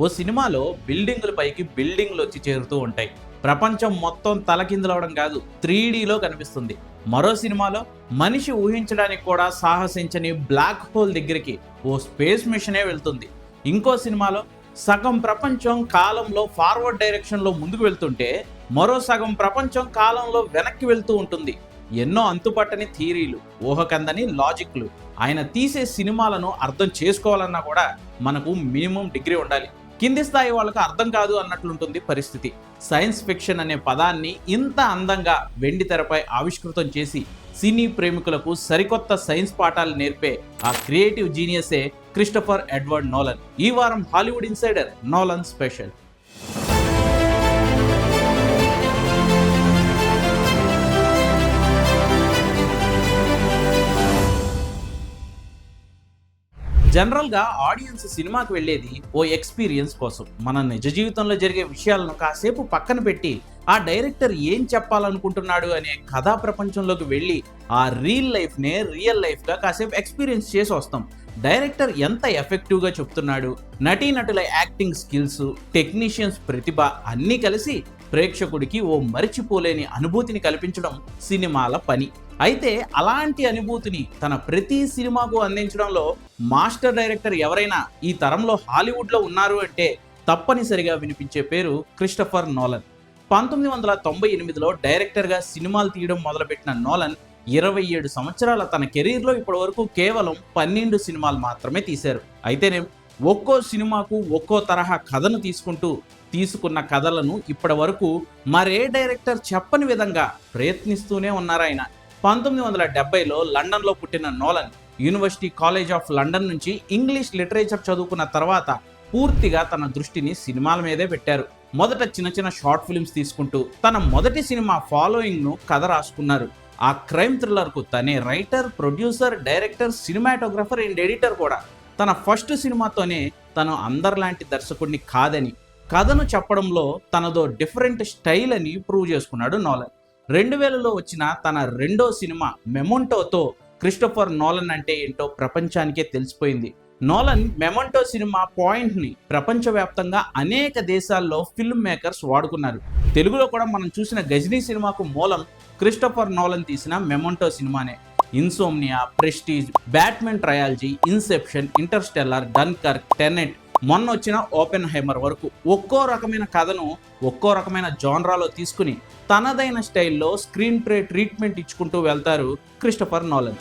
ఓ సినిమాలో బిల్డింగుల పైకి బిల్డింగ్లు వచ్చి చేరుతూ ఉంటాయి. ప్రపంచం మొత్తం తలకిందులవడం కాదు త్రీడీలో కనిపిస్తుంది. మరో సినిమాలో మనిషి ఊహించడానికి కూడా సాహసించని బ్లాక్ హోల్ దగ్గరికి ఓ స్పేస్ మిషనే వెళ్తుంది. ఇంకో సినిమాలో సగం ప్రపంచం కాలంలో ఫార్వర్డ్ డైరెక్షన్లో ముందుకు వెళ్తుంటే మరో సగం ప్రపంచం కాలంలో వెనక్కి వెళ్తూ ఉంటుంది. ఎన్నో అంతుపట్టని థీరీలు ఊహకందని లాజిక్లు. ఆయన తీసే సినిమాలను అర్థం చేసుకోవాలన్నా కూడా మనకు మినిమం డిగ్రీ ఉండాలి. కింది స్థాయి వాళ్ళకు అర్థం కాదు అన్నట్లుంటుంది పరిస్థితి. సైన్స్ ఫిక్షన్ అనే పదాన్ని ఇంత అందంగా వెండి తెరపై ఆవిష్కృతం చేసి సినీ ప్రేమికులకు సరికొత్త సైన్స్ పాఠాలు నేర్పే ఆ క్రియేటివ్ జీనియసే క్రిస్టఫర్ ఎడ్వర్డ్ నోలన్. ఈ వారం హాలీవుడ్ ఇన్సైడర్ నోలన్ స్పెషల్. జనరల్గా ఆడియన్స్ సినిమాకి వెళ్ళేది ఓ ఎక్స్పీరియన్స్ కోసం. మన నిజ జీవితంలో జరిగే విషయాలను కాసేపు పక్కన పెట్టి ఆ డైరెక్టర్ ఏం చెప్పాలనుకుంటున్నాడు అనే కథా ప్రపంచంలోకి వెళ్ళి ఆ రీల్ లైఫ్నే రియల్ లైఫ్గా కాసేపు ఎక్స్పీరియన్స్ చేసి వస్తాం డైరెక్టర్ ఎంత ఎఫెక్టివ్గా చెప్తున్నాడు? నటీనటుల యాక్టింగ్ స్కిల్స్ టెక్నీషియన్స్ ప్రతిభ అన్నీ కలిసి ప్రేక్షకుడికి ఓ మరిచిపోలేని అనుభూతిని కల్పించడం సినిమాల పని. అయితే అలాంటి అనుభూతిని తన ప్రతి సినిమాకు అందించడంలో మాస్టర్ డైరెక్టర్ ఎవరైనా ఈ తరంలో హాలీవుడ్లో ఉన్నారు అంటే తప్పనిసరిగా వినిపించే పేరు క్రిస్టఫర్ నోలన్. పంతొమ్మిది వందల తొంభై ఎనిమిదిలో డైరెక్టర్గా సినిమాలు తీయడం మొదలుపెట్టిన నోలన్ ఇరవై ఏడు సంవత్సరాల తన కెరీర్లో ఇప్పటి వరకు కేవలం పన్నెండు సినిమాలు మాత్రమే తీశారు. అయితేనే ఒక్కో సినిమాకు ఒక్కో తరహా కథను తీసుకుంటూ తీసుకున్న కథలను ఇప్పటి వరకు మరే డైరెక్టర్ చెప్పని విధంగా ప్రయత్నిస్తూనే ఉన్నారాయన పంతొమ్మిది వందల డెబ్బైలో లండన్లో పుట్టిన Nolan university college of London నుంచి ఇంగ్లీష్ లిటరేచర్ చదువుకున్న తర్వాత పూర్తిగా తన దృష్టిని సినిమాల మీదే పెట్టారు. మొదట చిన్న చిన్న షార్ట్ ఫిల్మ్స్ తీసుకుంటూ తన మొదటి సినిమా ఫాలోయింగ్ను కథ రాసుకున్నారు. ఆ క్రైమ్ థ్రిల్లర్కు తనే writer producer director cinematographer and editor కూడా తన ఫస్ట్ సినిమాతోనే తను అందరిలాంటి దర్శకుడిని కాదని కథను చెప్పడంలో తనదో డిఫరెంట్ స్టైల్ అని ప్రూవ్ చేసుకున్నాడు నోలన్ రెండు వేలలో వచ్చిన తన రెండో సినిమా మెమొంటోతో క్రిస్టోఫర్ నోలన్ అంటే ఏంటో ప్రపంచానికే తెలిసిపోయింది. నోలన్ మెమొంటో సినిమా పాయింట్ని ప్రపంచవ్యాప్తంగా అనేక దేశాల్లో ఫిల్మ్ మేకర్స్ వాడుకున్నారు. తెలుగులో కూడా మనం చూసిన గజనీ సినిమాకు మూలం క్రిస్టోఫర్ నోలన్ తీసిన మెమొంటో సినిమానే. Insomnia Prestige Batman trilogy Inception Interstellar Dunkirk Tenet మొన్న వచ్చిన ఓపెన్ హైమర్ వరకు ఒక్కో రకమైన కథను ఒక్కో రకమైన జాన్రాలో తీసుకుని తనదైన స్టైల్లో స్క్రీన్ ప్లే ట్రీట్మెంట్ ఇచ్చుకుంటూ వెళ్తారు Christopher Nolan.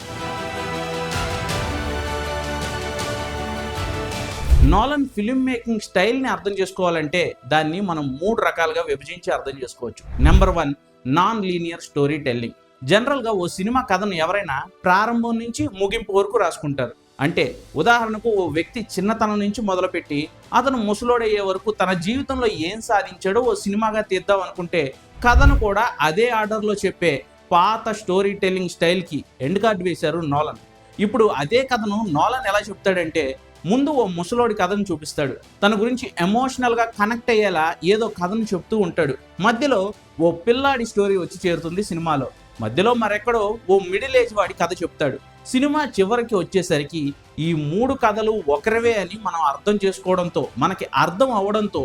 Nolan film making స్టైల్ని అర్థం చేసుకోవాలంటే దాన్ని మనం మూడు రకాలుగా విభజించి అర్థం చేసుకోవచ్చు. Number one non linear story telling జనరల్గా ఓ సినిమా కథను ఎవరైనా ప్రారంభం నుంచి ముగింపు వరకు రాసుకుంటారు. అంటే ఉదాహరణకు ఓ వ్యక్తి చిన్నతనం నుంచి మొదలుపెట్టి అతను ముసలోడయ్యే వరకు తన జీవితంలో ఏం సాధించాడో ఓ సినిమాగా తీద్దాం అనుకుంటే కథను కూడా అదే ఆర్డర్లో చెప్పే పాత స్టోరీ టెల్లింగ్ స్టైల్కి ఎండ్ కార్డ్ వేశారు నోలన్. ఇప్పుడు అదే కథను నోలన్ ఎలా చెప్తాడంటే ముందు ఓ ముసలోడి కథను చూపిస్తాడు. తన గురించి ఎమోషనల్గా కనెక్ట్ అయ్యేలా ఏదో కథను చెప్తూ ఉంటాడు. మధ్యలో ఓ పిల్లాడి స్టోరీ వచ్చి చేరుతుంది సినిమాలో. మధ్యలో మరెక్కడో ఓ మిడిల్ ఏజ్ వాడి కథ చెప్తాడు. సినిమా చివరికి వచ్చేసరికి ఈ మూడు కథలు ఒకరివే అని మనం అర్థం చేసుకోవడంతో మనకి అర్థం అవ్వడంతో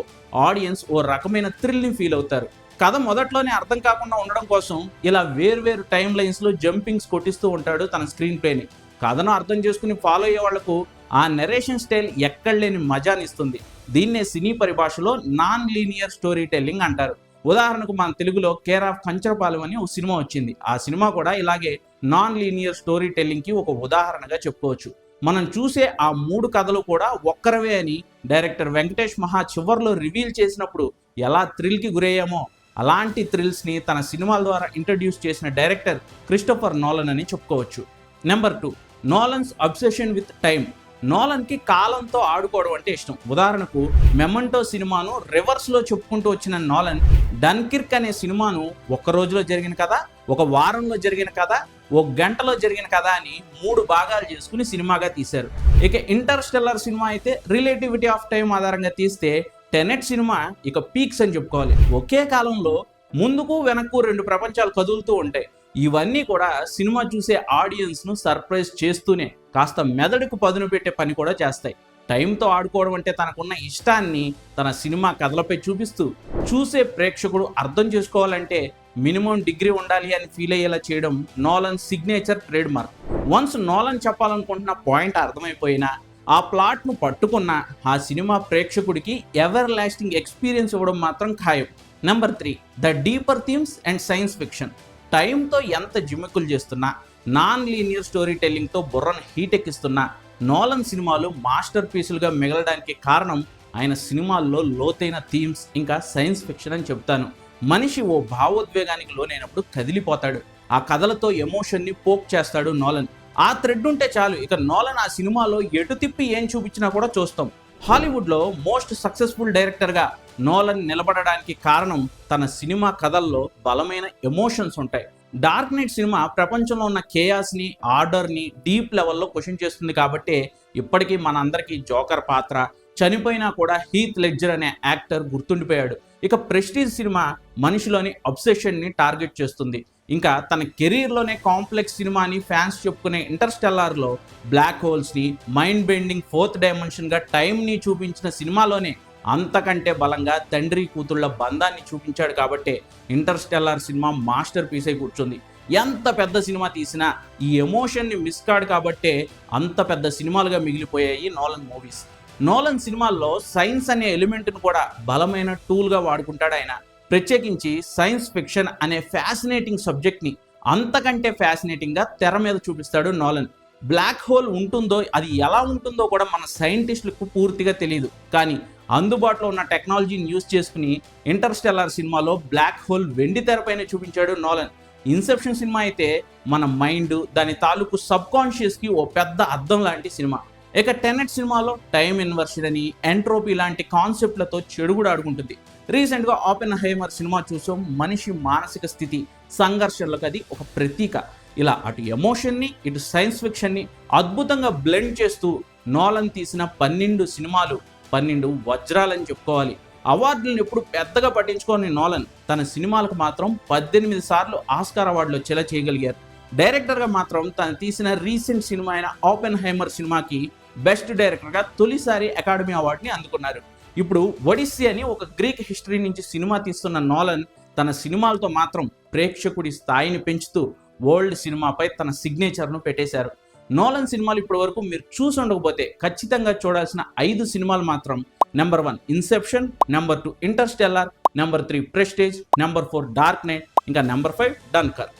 ఆడియన్స్ ఓ రకమైన థ్రిల్ని ఫీల్ అవుతారు. కథ మొదట్లోనే అర్థం కాకుండా ఉండడం కోసం ఇలా వేర్వేరు టైం లైన్స్లో జంపింగ్స్ కొట్టిస్తూ ఉంటాడు తన స్క్రీన్ ప్లేని కథను అర్థం చేసుకుని ఫాలో అయ్యే వాళ్ళకు ఆ నెరేషన్ స్టైల్ ఎక్కడ లేని మజానిస్తుంది దీన్నే సినీ పరిభాషలో నాన్ లీనియర్ స్టోరీ టెల్లింగ్ అంటారు. ఉదాహరణకు మన తెలుగులో కేర్ ఆఫ్ కంచరపాలెం అని ఒక సినిమా వచ్చింది. ఆ సినిమా కూడా ఇలాగే నాన్ లీనియర్ స్టోరీ టెల్లింగ్కి ఒక ఉదాహరణగా చెప్పుకోవచ్చు. మనం చూసే ఆ మూడు కథలు కూడా ఒక్కరవే అని డైరెక్టర్ వెంకటేష్ మహా చివర్లో రివీల్ చేసినప్పుడు ఎలా థ్రిల్కి గురయ్యామో అలాంటి థ్రిల్స్ని తన సినిమాల ద్వారా ఇంట్రడ్యూస్ చేసిన డైరెక్టర్ క్రిస్టోఫర్ నోలన్ అని చెప్పుకోవచ్చు. Number two Nolan's obsession with time నోలన్కి కాలంతో ఆడుకోవడం అంటే ఇష్టం. ఉదాహరణకు మెమంటో సినిమాను రివర్స్లో చెప్పుకుంటూ వచ్చిన నోలన్ డన్కిర్క్ అనే సినిమాను ఒక్క రోజులో జరిగిన కథ ఒక వారంలో జరిగిన కథ ఒక గంటలో జరిగిన కథ అని మూడు భాగాలు చేసుకుని సినిమాగా తీశారు. ఇక ఇంటర్స్టెల్లర్ సినిమా అయితే రిలేటివిటీ ఆఫ్ టైం ఆధారంగా తీస్తే టెనెట్ సినిమా ఇక పీక్స్ అని చెప్పుకోవాలి. ఒకే కాలంలో ముందుకు వెనక్కు రెండు ప్రపంచాలు కదులుతూ ఉంటాయి. ఇవన్నీ కూడా సినిమా చూసే ఆడియన్స్ను సర్ప్రైజ్ చేస్తూనే కాస్త మెదడుకు పదును పెట్టే పని కూడా చేస్తాయి. టైంతో ఆడుకోవడం అంటే తనకున్న ఇష్టాన్ని తన సినిమా కథలపై చూపిస్తూ చూసే ప్రేక్షకుడు అర్థం చేసుకోవాలంటే మినిమం డిగ్రీ ఉండాలి అని ఫీల్ అయ్యేలా చేయడం Nolan signature trade mark once Nolan చెప్పాలనుకుంటున్న point అర్థమైపోయినా ఆ ప్లాట్ను పట్టుకున్న ఆ సినిమా ప్రేక్షకుడికి ఎవర్ లాస్టింగ్ ఎక్స్పీరియన్స్ ఇవ్వడం మాత్రం ఖాయం. Number three the deeper themes and science fiction టైంతో ఎంత జిమ్మికులు చేస్తున్నా నాన్ లీనియర్ స్టోరీ టెల్లింగ్తో బుర్రను హీటెక్కిస్తున్నా నోలన్ సినిమాలు మాస్టర్ పీసులుగా మిగలడానికి కారణం ఆయన సినిమాల్లో లోతైన థీమ్స్ ఇంకా సైన్స్ ఫిక్షన్ అని చెప్తాను మనిషి ఓ భావోద్వేగానికి లోనైనప్పుడు కదిలిపోతాడు. ఆ కథలతో ఎమోషన్ని పోక్ చేస్తాడు నోలన్. ఆ థ్రెడ్ ఉంటే చాలు ఇక నోలన్ ఆ సినిమాలో ఎటు తిప్పి ఏం చూపించినా కూడా చూస్తాం. హాలీవుడ్లో మోస్ట్ సక్సెస్ఫుల్ డైరెక్టర్గా నోలన్ నిలబడడానికి కారణం తన సినిమా కథల్లో బలమైన ఎమోషన్స్ ఉంటాయి. డార్క్ నైట్ సినిమా ప్రపంచంలో ఉన్న కేయాస్ని ఆర్డర్ని డీప్ లెవెల్లో క్వశ్చన్ చేస్తుంది కాబట్టి ఇప్పటికీ మనందరికీ జోకర్ పాత్ర చనిపోయినా కూడా హీత్ లెడ్జర్ అనే యాక్టర్ గుర్తుండిపోయాడు. ఇక ప్రెస్టీజ్ సినిమా మనిషిలోని అబ్సెషన్ని టార్గెట్ చేస్తుంది. ఇంకా తన కెరీర్లోనే కాంప్లెక్స్ సినిమాని ఫ్యాన్స్ చెప్పుకునే ఇంటర్స్టెల్లార్లో బ్లాక్ హోల్స్ని మైండ్ బెండింగ్ ఫోర్త్ డైమెన్షన్గా టైంని చూపించిన సినిమాలోనే అంతకంటే బలంగా తండ్రి కూతుళ్ళ బంధాన్ని చూపించాడు కాబట్టే ఇంటర్స్టెల్లార్ సినిమా మాస్టర్ పీస్ అయి కూర్చుంది. ఎంత పెద్ద సినిమా తీసినా ఈ ఎమోషన్ని మిస్ కాడు కాబట్టే అంత పెద్ద సినిమాలుగా మిగిలిపోయాయి నోలన్ మూవీస్. నోలన్ సినిమాల్లో సైన్స్ అనే ఎలిమెంట్ను కూడా బలమైన టూల్గా వాడుకుంటాడు ఆయన. ప్రత్యేకించి సైన్స్ ఫిక్షన్ అనే ఫ్యాసినేటింగ్ సబ్జెక్ట్ని అంతకంటే ఫ్యాసినేటింగ్గా తెర మీద చూపిస్తాడు నాలన్. బ్లాక్ హోల్ ఉంటుందో అది ఎలా ఉంటుందో కూడా మన సైంటిస్టులకు పూర్తిగా తెలియదు కానీ అందుబాటులో ఉన్న టెక్నాలజీని యూజ్ చేసుకుని ఇంటర్స్టెల్లార్ సినిమాలో బ్లాక్ హోల్ వెండి తెరపైన చూపించాడు నోలన్. ఇన్సెప్షన్ సినిమా అయితే మన మైండ్ దాని తాలూకు సబ్ కాన్షియస్కి ఓ పెద్ద అర్థం లాంటి సినిమా ఇక టెనెట్ సినిమాలో టైం ఇన్వర్షన్ అని ఎంట్రోపీ లాంటి కాన్సెప్ట్లతో చెడు ఆడుకుంటుంది. రీసెంట్గా ఓపెన్ హైమర్ సినిమా చూసాం. మనిషి మానసిక స్థితి సంఘర్షణలకు అది ఒక ప్రతీక. ఇలా అటు ఎమోషన్ని ఇటు సైన్స్ ఫిక్షన్ని అద్భుతంగా బ్లెండ్ చేస్తూ నోలన్ తీసిన పన్నెండు సినిమాలు పన్నెండు వజ్రాలని చెప్పుకోవాలి. అవార్డులను ఎప్పుడు పెద్దగా పట్టించుకోని నోలన్ తన సినిమాలకు మాత్రం పద్దెనిమిది సార్లు ఆస్కార్ అవార్డులు చెల చేయగలిగారు. డైరెక్టర్గా మాత్రం తను తీసిన రీసెంట్ సినిమా అయిన ఓపెన్ హైమర్ సినిమాకి బెస్ట్ డైరెక్టర్గా తొలిసారి అకాడమీ అవార్డుని అందుకున్నారు. ఇప్పుడు ఒడిస్సీ అని ఒక గ్రీక్ హిస్టరీ నుంచి సినిమా తీస్తున్న నోలన్ తన సినిమాలతో మాత్రం ప్రేక్షకుడి స్థాయిని పెంచుతూ వరల్డ్ సినిమాపై తన సిగ్నేచర్ను పెట్టేశారు. నోలన్ సినిమాలు ఇప్పటి వరకు మీరు చూసి ఉండకపోతే ఖచ్చితంగా చూడాల్సిన ఐదు సినిమాలు మాత్రం number one Inception number two Interstellar number three Prestige number four Dark Knight ఇంకా నెంబర్ ఫైవ్ డన్కర్.